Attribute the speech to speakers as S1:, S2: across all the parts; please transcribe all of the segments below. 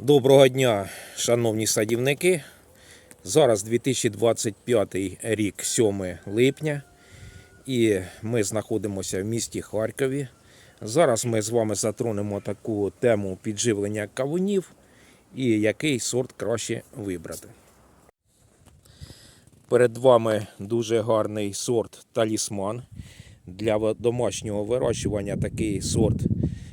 S1: Доброго дня, шановні садівники. Зараз 2025 рік, 7 липня, і ми знаходимося в місті Харкові. Зараз ми з вами затронемо таку тему підживлення кавунів і який сорт краще вибрати. Перед вами дуже гарний сорт талісман. Для домашнього вирощування такий сорт,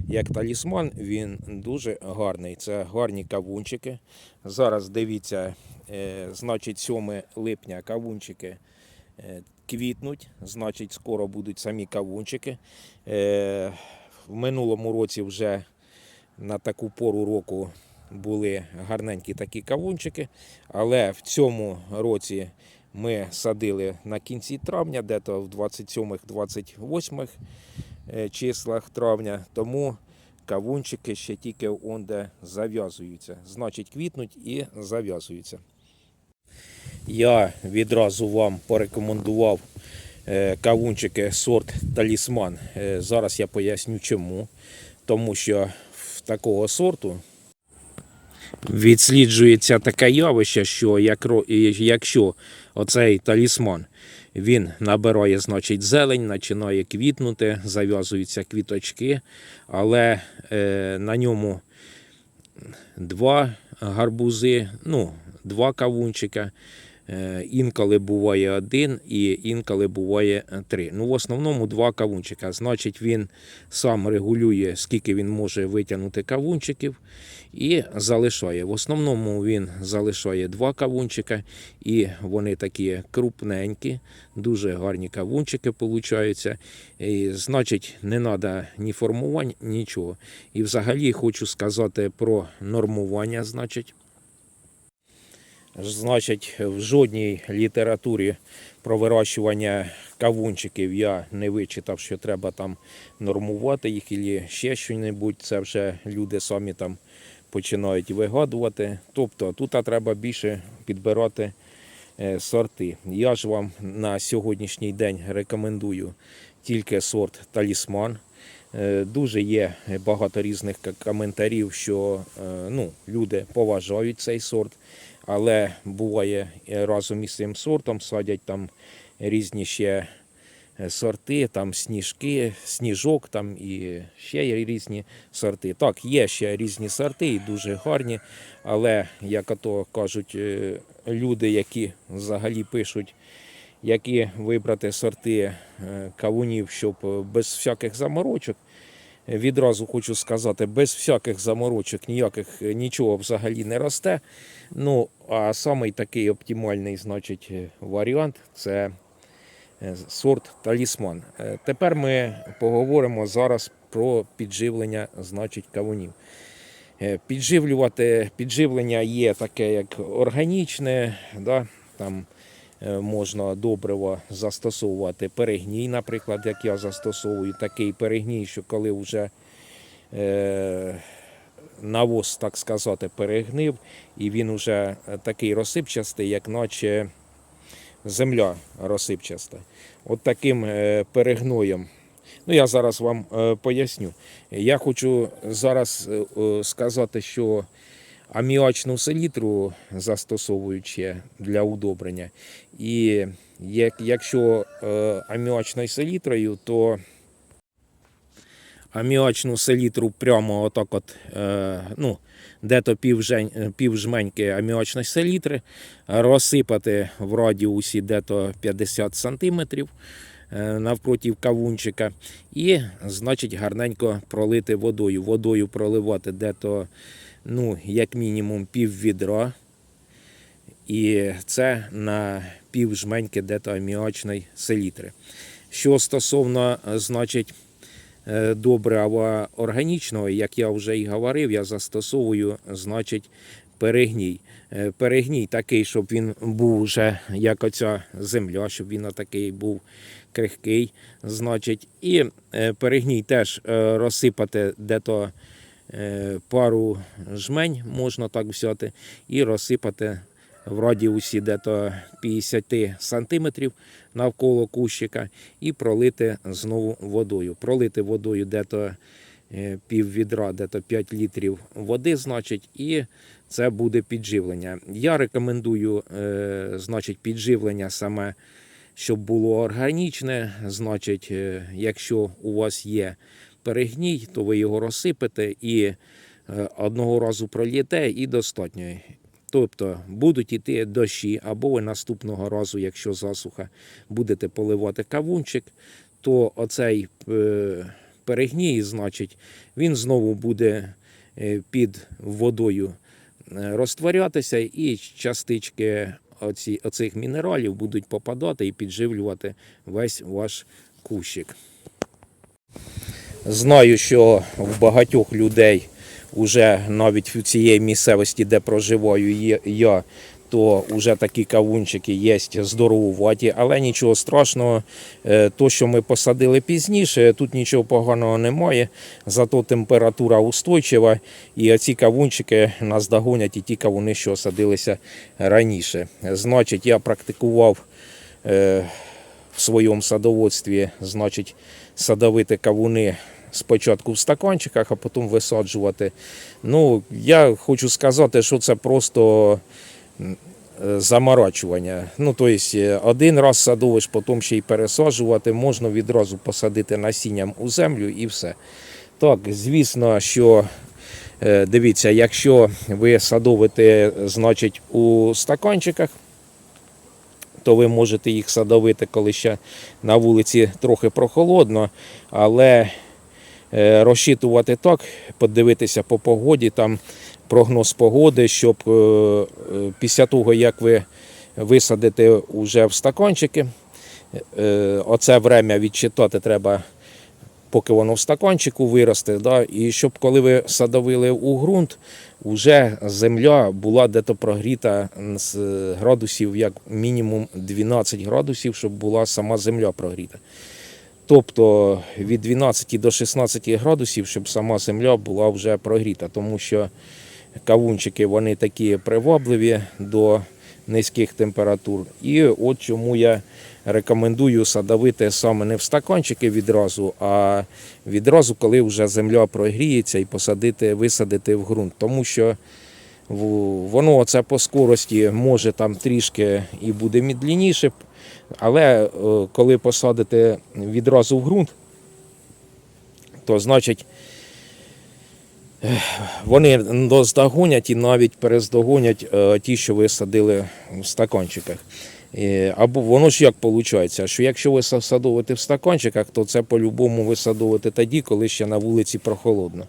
S1: як талісман, він дуже гарний. Це гарні кавунчики. Зараз дивіться, е, значить, 7 липня кавунчики е, квітнуть, значить, скоро будуть самі кавунчики. Е, в минулому році вже на таку пору року були гарненькі такі кавунчики, але в цьому році ми садили на кінці травня, дето в 27-28 е, числах травня, тому кавунчики ще тільки онде зав'язуються. Значить, квітнуть і зав'язуються. Я відразу вам порекомендував е, кавунчики сорт талісман. Е, Зараз я поясню чому. Тому що в такого сорту відсліджується таке явище, що якщо оцей талісман він набирає, значить, зелень, починає квітнути, зав'язуються квіточки, але е, на ньому два гарбузи, ну, два кавунчика. Е, Інколи буває один і інколи буває е, три. Ну, в основному два кавунчика. Значить, він сам регулює, скільки він може витягнути кавунчиків і залишає. В основному він залишає два кавунчика, і вони такі крупненькі, дуже гарні кавунчики получаються. І, значить, не треба ні формувань, нічого. І взагалі хочу сказати про нормування, значить. Значить, в жодній літературі про вирощування кавунчиків я не вичитав, що треба там нормувати їх і ще щось. Це вже люди самі там починають вигадувати. Тобто тут треба більше підбирати е, сорти. Я ж вам на сьогоднішній день рекомендую тільки сорт талісман. Е, Дуже є багато різних коментарів, що е, ну, люди поважають цей сорт, але буває разом із цим сортом садять там різні ще е, сорти, там сніжки, сніжок там і ще є різні сорти. Так, є ще різні сорти і дуже гарні, але як ото кажуть е, люди, які взагалі пишуть які вибрати сорти е, кавунів, щоб без всяких заморочок. Відразу хочу сказати, без всяких заморочок ніяких е, нічого взагалі не росте. Ну, а самий такий оптимальний, значить, е, варіант це е, сорт талісман. Тепер ми поговоримо зараз про підживлення, значить, кавунів. Підживлювати підживлення є таке, як органічне, да, там можна добриво застосовувати перегній, наприклад, як я застосовую такий перегній, що коли вже е, навоз, так сказати, перегнив, і він вже такий розсипчастий, як наче земля розсипчаста. От таким е, перегноєм. Ну, я зараз вам е, поясню. Я хочу зараз е, е, сказати, що аміачну селітру застосовують ще для удобрення. І як, якщо е, аміачною селітрою, то аміачну селітру прямо отак от, е, ну, де-то пів, аміачної селітри, розсипати в радіусі де-то 50 сантиметрів е, навпроти кавунчика. І, значить, гарненько пролити водою. Водою проливати де-то, ну, як мінімум, пів відра. І це на пів жменьки де-то аміачної селітри. Що стосовно, значить, е, добрива органічного, як я вже і говорив, я застосовую, значить, перегній. Е, Перегній такий, щоб він був вже як оця земля, щоб він такий був крихкий. Значить, і е, перегній теж розсипати де-то пару жмень, можна так взяти, і розсипати в радіусі дето 50 сантиметрів навколо кущика і пролити знову водою. Пролити водою дето е, пів відра, дето 5 літрів води, значить, і це буде підживлення. Я рекомендую, е, значить, підживлення саме, щоб було органічне. Значить, е, якщо у вас є перегній, то ви його розсипете і е, одного разу пролієте і достатньо. Тобто будуть йти дощі, або ви наступного разу, якщо засуха, будете поливати кавунчик, то оцей е, перегній, значить, він знову буде е, під водою розтворятися, і частички оці, оцих мінералів будуть попадати і підживлювати весь ваш кущик. Знаю, що в багатьох людей уже навіть в цієї місцевості, де проживаю я, то вже такі кавунчики є здоровуваті, але нічого страшного. Е, То, що ми посадили пізніше, тут нічого поганого немає, зато температура устойчива, і оці кавунчики нас догонять і ті кавуни, що садилися раніше. Значить, я практикував е, в своєму садоводстві, значить, садовити кавуни спочатку в стаканчиках, а потім висаджувати. Ну, я хочу сказати, що це просто е, заморачування. Ну, тобто, один раз садовиш, потім ще й пересаджувати, можна відразу посадити насінням у землю і все. Так, звісно, що е, дивіться, якщо ви садовите, значить, у стаканчиках, то ви можете їх садовити, коли ще на вулиці трохи прохолодно, але розчитувати так, подивитися по погоді, там прогноз погоди, щоб е, е, після того, як ви висадите уже в стаканчики, е, оце время відчитати треба, поки воно в стаканчику виросте. Да? І щоб коли ви садовили у ґрунт, вже земля була дето прогріта з градусів як мінімум 12 градусів, щоб була сама земля прогріта. Тобто від 12 до 16 градусів, щоб сама земля була вже прогріта, тому що кавунчики вони такі привабливі до низьких температур. І от чому я рекомендую садовити саме не в стаканчики відразу, а відразу, коли вже земля прогріється, і посадити, висадити в ґрунт. Тому що воно це по скорості може там трішки і буде мідлініше, але е, коли посадите відразу в ґрунт, то значить вони наздогонять і навіть перездогонять е, ті, що ви садили в стаканчиках. Або воно ж як виходить, що якщо ви са- садовите в стаканчиках, то це по-любому ви садовите тоді, коли ще на вулиці прохолодно.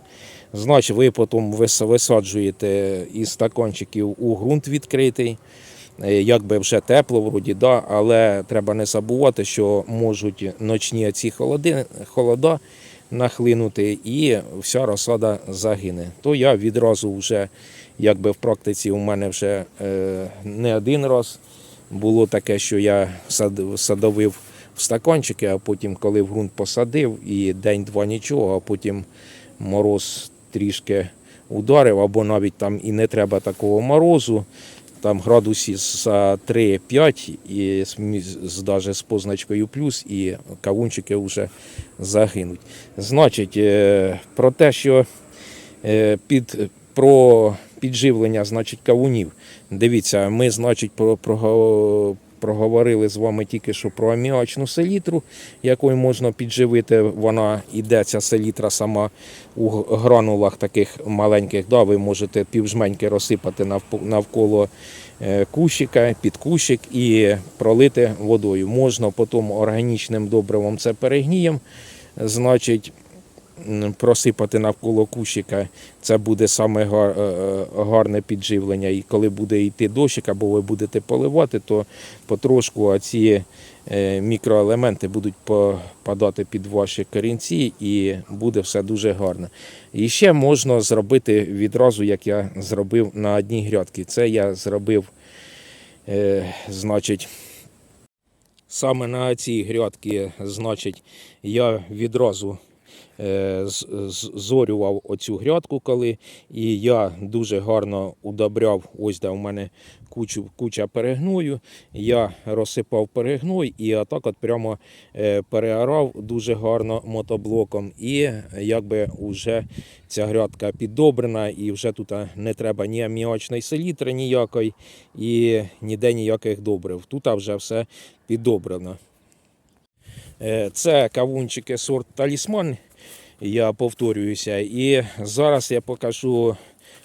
S1: Значить, ви потім висаджуєте із стаканчиків у ґрунт відкритий. Е, Якби вже тепло, вроді, да, але треба не забувати, що можуть ночні ці холоди, холода нахлинути і вся розсада загине. То я відразу вже, якби в практиці у мене вже е, не один раз було таке, що я сад- садовив в стаканчики, а потім, коли в ґрунт посадив, і день-два нічого, а потім мороз трішки ударив, або навіть там і не треба такого морозу. Там градусів за 3-5 і з, з, даже з позначкою плюс, і кавунчики вже загинуть. Значить, е, про те, що е, під, про підживлення значить, кавунів. Дивіться, ми, значить, про, про, проговорили з вами тільки що про аміачну селітру, якою можна підживити. Вона йде, ця селітра сама у гранулах таких маленьких. Да, ви можете півжменьки розсипати навколо е, кущика, під кущик і пролити водою. Можна потім органічним добривом це перегнієм. Значить, просипати навколо кущика, це буде саме е, е, гарне підживлення. І коли буде йти дощик, або ви будете поливати, то потрошку ці е, мікроелементи будуть попадати під ваші корінці і буде все дуже гарно. І ще можна зробити відразу, як я зробив на одній грядці. Це я зробив, значить, Саме на цій грядці, значить, я відразу зорював оцю грядку, коли і я дуже гарно удобряв. Ось де у мене кучу, куча перегною. Я розсипав перегной і отак от прямо е, переорав дуже гарно мотоблоком. І якби вже ця грядка піддобрена, і вже тут не треба ні аміачної селітри ніякої, і ніде ніяких добрив. Тут вже все піддобрено. Е, Це кавунчики сорт талісман, я повторююся. І зараз я покажу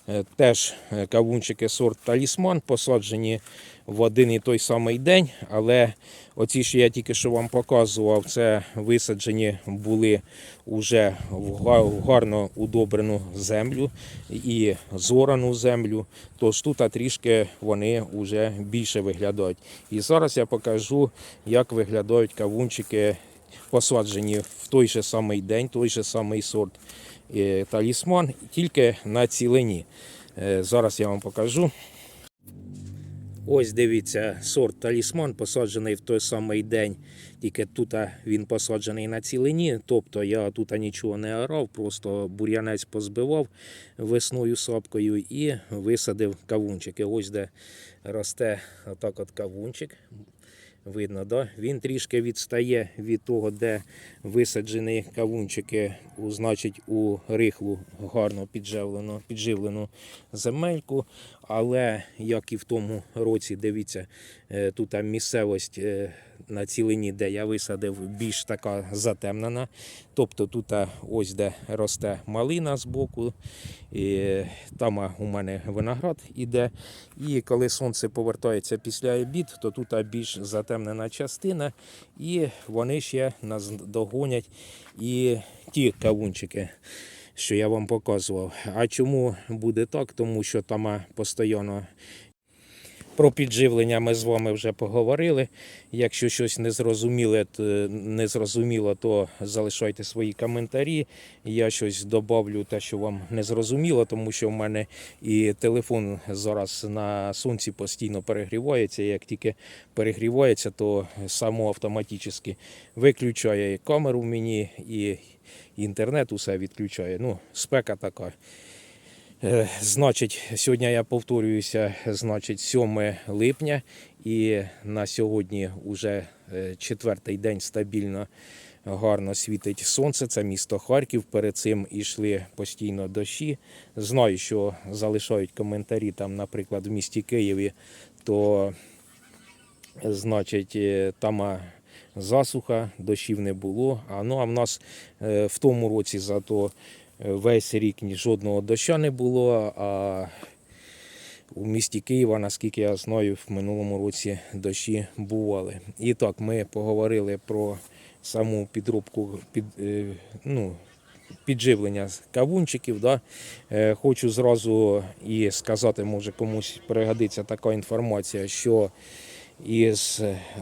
S1: е, теж е, кавунчики сорт талісман, посаджені в один і той самий день. Але оці, що я тільки що вам показував, це висаджені були вже в гарно удобрену землю і зорану землю. Тож тут трішки вони вже більше виглядають. І зараз я покажу, як виглядають кавунчики посаджені в той же самий день, той же самий сорт е, талісман, тільки на цілині. Е, Зараз я вам покажу. Ось дивіться, сорт талісман посаджений в той самий день, тільки тут він посаджений на цілині. Тобто я тут нічого не орав, просто бур'янець позбивав весною сапкою і висадив кавунчики. Ось де росте отак от кавунчик. Видно, да? він трішки відстає від того, де висаджені кавунчики, значить, у рихлу гарно підживлену, підживлену земельку. Але як і в тому році, дивіться, е, тут місцевість е, на цілині, де я висадив, більш така затемнена. Тобто тут ось де росте малина з боку, там у мене виноград іде. І коли сонце повертається після обід, то тут більш затемнена частина, і вони ще нас догонять і ті кавунчики що я вам показував. А чому буде так? Тому що там постійно про підживлення ми з вами вже поговорили. Якщо щось не зрозуміло, то, залишайте свої коментарі. Я щось добавлю те, що вам не зрозуміло, тому що в мене і телефон зараз на сонці постійно перегрівається. Як тільки перегрівається, то само автоматично виключає камеру мені і інтернет усе відключає. Ну, спека така. Е, Значить, сьогодні я повторююся, значить, 7 липня, і на сьогодні вже е, четвертий день стабільно гарно світить сонце. Це місто Харків. Перед цим йшли постійно дощі. Знаю, що залишають коментарі там, наприклад, в місті Києві, то значить, е, там засуха, дощів не було. А ну а в нас в тому році зато весь рік ні жодного доща не було. А у місті Києва, наскільки я знаю, в минулому році дощі бували. І так, ми поговорили про саму підробку під, е, ну, підживлення кавунчиків. Да? Е, Хочу зразу і сказати, може комусь пригодиться така інформація, що із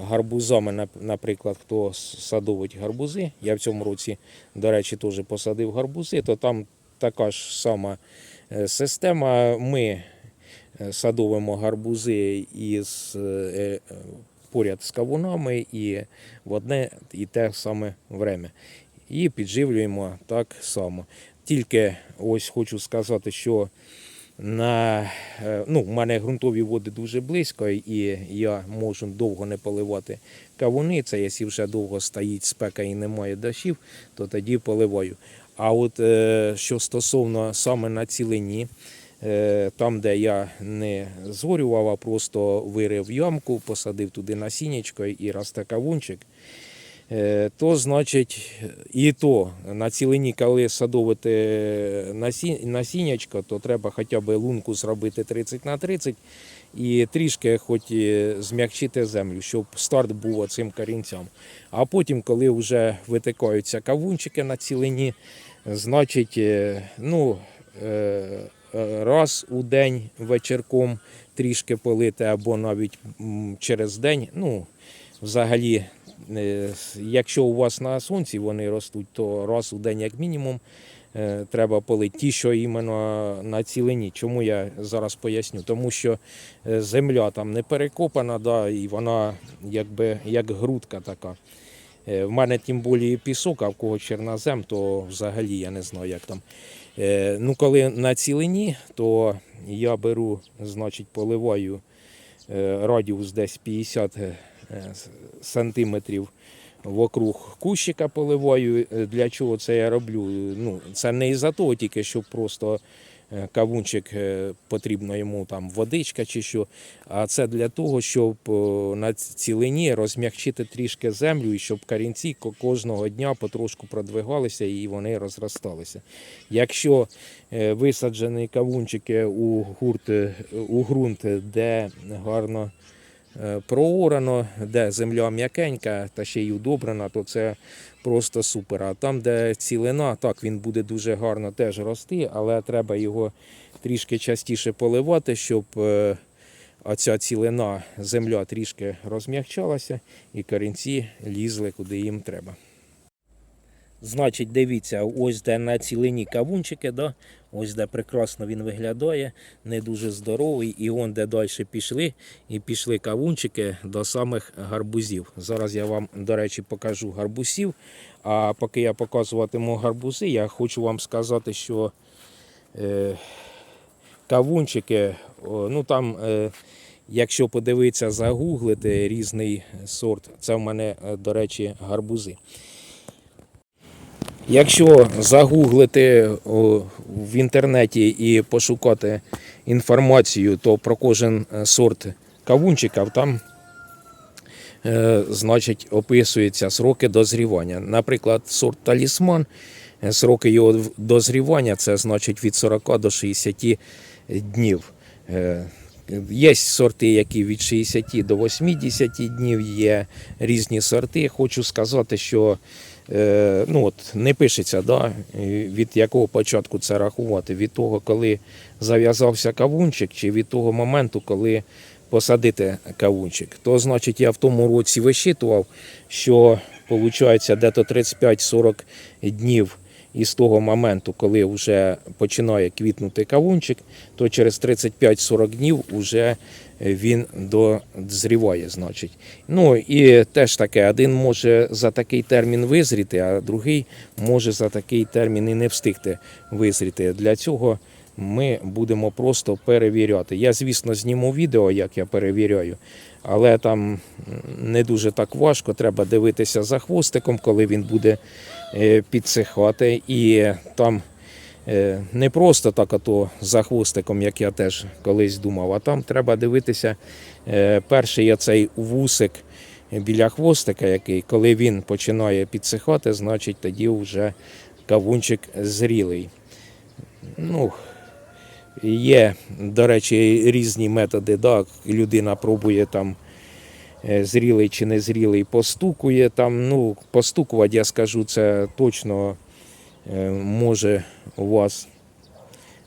S1: гарбузами, наприклад, хто садовить гарбузи, я в цьому році, до речі, теж посадив гарбузи, то там така ж сама е, система. Ми е, садовимо гарбузи із е, поряд з кавунами і в одне і те саме время. І підживлюємо так само. Тільки ось хочу сказати, що на, е, ну, в мене ґрунтові води дуже близько, і я можу довго не поливати кавуни. Це якщо вже довго стоїть спека і немає дощів, то тоді поливаю. А от е, що стосовно саме на цілині, е, там, де я не зорював, а просто вирив ямку, посадив туди насіннячко і росте кавунчик. Е, То, значить, і то на цілині, коли садовити насі- насіннячко, то треба хоча б лунку зробити 30 на 30 і трішки хоч і зм'якчити землю, щоб старт був цим корінцям. А потім, коли вже витикаються кавунчики на цілині, значить, е, ну, е, е, раз у день вечірком трішки полити, або навіть через день. Ну, взагалі, е, якщо у вас на сонці вони ростуть, то раз у день, як мінімум, е, треба полити ті, що іменно на цілині. Чому я зараз поясню? Тому що е, земля там не перекопана, да, і вона якби як грудка така. Е, В мене тим більше пісок, а в кого чорнозем, то взагалі я не знаю, як там. Е, Ну, коли на цілині, то я беру, значить, поливаю е, радіус десь 50 е, с- сантиметрів вокруг кущика поливаю. Е, Для чого це я роблю? Ну, це не із-за того тільки, щоб просто е, кавунчик е, потрібно йому там водичка чи що, а це для того, щоб на цілині розм'якчити трішки землю і щоб корінці кожного дня потрошку продвигалися і вони розросталися. Якщо е, висаджені кавунчики у гурт, е, у ґрунт, де гарно е, проорано, де земля м'якенька та ще й удобрена, то це просто супер. А там, де цілина, так він буде дуже гарно теж рости, але треба його трішки частіше поливати, щоб е, оця цілина земля трішки розм'якчалася і корінці лізли куди їм треба. Значить, дивіться, ось де на цілині кавунчики, да? ось де прекрасно він виглядає, не дуже здоровий. І он де далі пішли, і пішли кавунчики до самих гарбузів. Зараз я вам, до речі, покажу гарбузів. А поки я показуватиму гарбузи, я хочу вам сказати, що е, кавунчики, ну там. Е, Якщо подивитися, загуглити різний сорт, це в мене, е, до речі, гарбузи. Якщо загуглити в інтернеті і пошукати інформацію, то про кожен е, сорт кавунчиків там е, значить, описуються сроки дозрівання. Наприклад, сорт талісман, е, сроки його дозрівання це значить від 40 до 60 днів. Є сорти, які від 60 до 80 днів, є різні сорти. Хочу сказати, що ну от, не пишеться, да, від якого початку це рахувати, від того, коли зав'язався кавунчик, чи від того моменту, коли посадити кавунчик. То значить, я в тому році висчитував, що виходить дето 35-40 днів із того моменту, коли вже починає квітнути кавунчик, то через 35-40 днів вже він дозріває, значить. Ну і теж таке, один може за такий термін визріти, а другий може за такий термін і не встигти визріти. Для цього ми будемо просто перевіряти. Я, звісно, зніму відео, як я перевіряю, але там не дуже так важко. Треба дивитися за хвостиком, коли він буде е, підсихати. І там не просто так ото за хвостиком, як я теж колись думав, а там треба дивитися е, перший оцей вусик біля хвостика, який, коли він починає підсихати, значить тоді вже кавунчик зрілий. Ну, Є, до речі, різні методи. Да, людина пробує там е, зрілий чи не зрілий, постукує там. Ну, постукувати, я скажу, це точно е, може у вас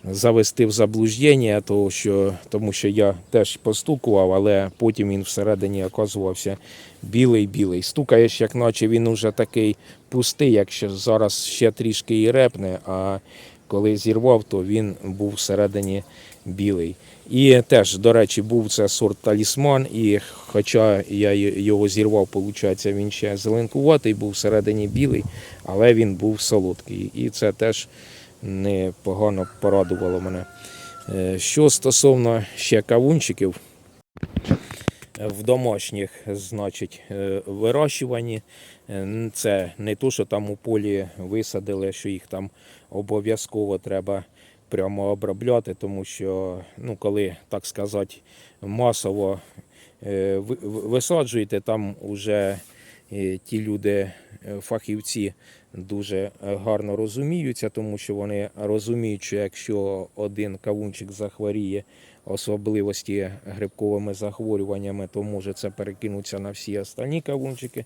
S1: завести в заблуждення, тому що, тому що я теж постукував, але потім він всередині оказувався білий-білий. Стукаєш, як наче він уже такий пустий, якщо зараз ще трішки і репне, а коли зірвав, то він був всередині білий. І теж, до речі, був це сорт талісман, і хоча я його зірвав, виходить, він ще зеленкуватий, був всередині білий, але він був солодкий. І це теж непогано порадувало мене. Е, Що стосовно ще кавунчиків, в домашніх, значить, е, вирощуванні. Е, Це не то, що там у полі висадили, що їх там обов'язково треба прямо обробляти, тому що, ну, коли, так сказати, масово е, ви- ви- висаджуєте, там вже е, ті люди, е, фахівці, дуже гарно розуміються, тому що вони розуміють, що якщо один кавунчик захворіє особливості грибковими захворюваннями, то може це перекинутися на всі останні кавунчики.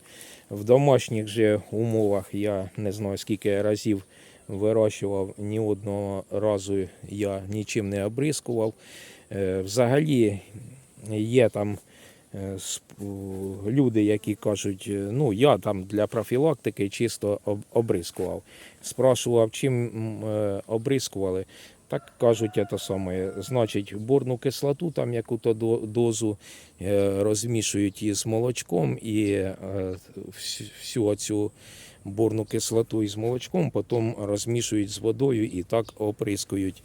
S1: В домашніх же умовах я не знаю скільки разів вирощував, ні одного разу я нічим не обрискував. Е, Взагалі є там е, люди, які кажуть, е, ну я там для профілактики чисто об- обрискував. Спрашував, чим обрискували, Так кажуть, це саме. Значить, борну кислоту, там яку-то дозу розмішують із молочком і всю цю борну кислоту із молочком, потім розмішують з водою і так оприскують.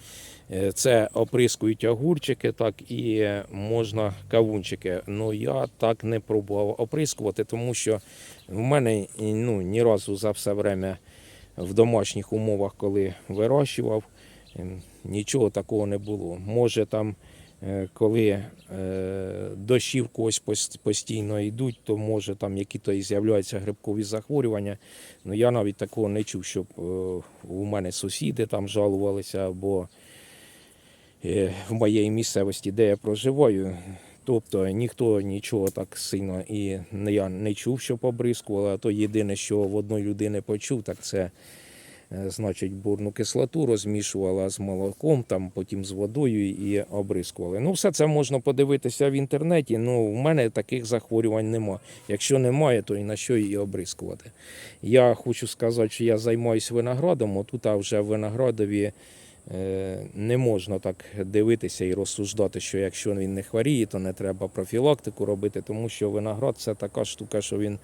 S1: Е, Це оприскують огурчики, так і можна кавунчики. Ну я так не пробував оприскувати, тому що в мене ну, ні разу за все время в домашніх умовах, коли вирощував, ем, нічого такого не було. Може там, коли е, дощі в когось постійно йдуть, то може там які-то з'являються грибкові захворювання. Ну я навіть такого не чув, щоб е, у мене сусіди там жалувалися або е, в моєї місцевості, де я проживаю. Тобто ніхто нічого так сильно і я не чув, що побризкували, а то єдине, що в одної людини почув, так це е, значить бурну кислоту розмішувала з молоком, там потім з водою і обрискували. Ну, все це можна подивитися в інтернеті. Ну, в мене таких захворювань нема. Якщо немає, то і на що її обрискувати. Я хочу сказати, що я займаюся виноградом, отут а вже в виноградові. Е, Не можна так дивитися і розсуждати, що якщо він не хворіє, то не треба профілактику робити, тому що виноград це така штука, що він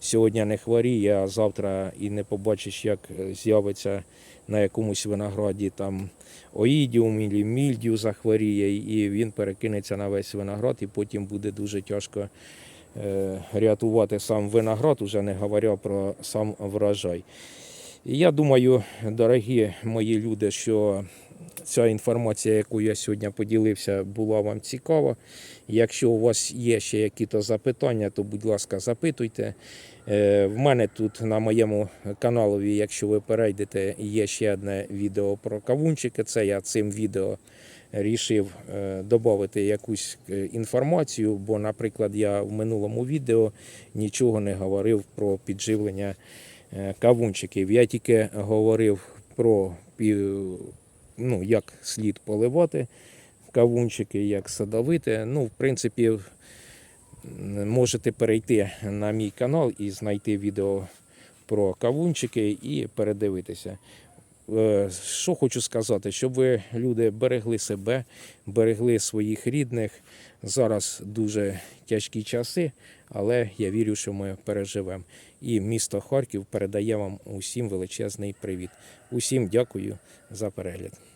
S1: сьогодні не хворіє, а завтра і не побачиш, як е, з'явиться на якомусь винограді там оїдіум і мільдію захворіє, і він перекинеться на весь виноград, і потім буде дуже тяжко е, рятувати сам виноград, уже не говоря про сам врожай. Я думаю, дорогі мої люди, що ця інформація, яку я сьогодні поділився, була вам цікава. Якщо у вас є ще якісь запитання, то будь ласка, запитуйте. Е, В мене тут на моєму каналові, якщо ви перейдете, є ще одне відео про кавунчики. Це я цим відео рішив додати якусь е, інформацію, бо, наприклад, я в минулому відео нічого не говорив про підживлення е, кавунчиків. Я тільки говорив про ну, як слід поливати кавунчики, як садовити. Ну, в принципі, можете перейти на мій канал і знайти відео про кавунчики і передивитися. Е, Що хочу сказати, щоб ви, люди, берегли себе, берегли своїх рідних. Зараз дуже тяжкі часи, але я вірю, що ми переживемо. І місто Харків передає вам усім величезний привіт. Усім дякую за перегляд.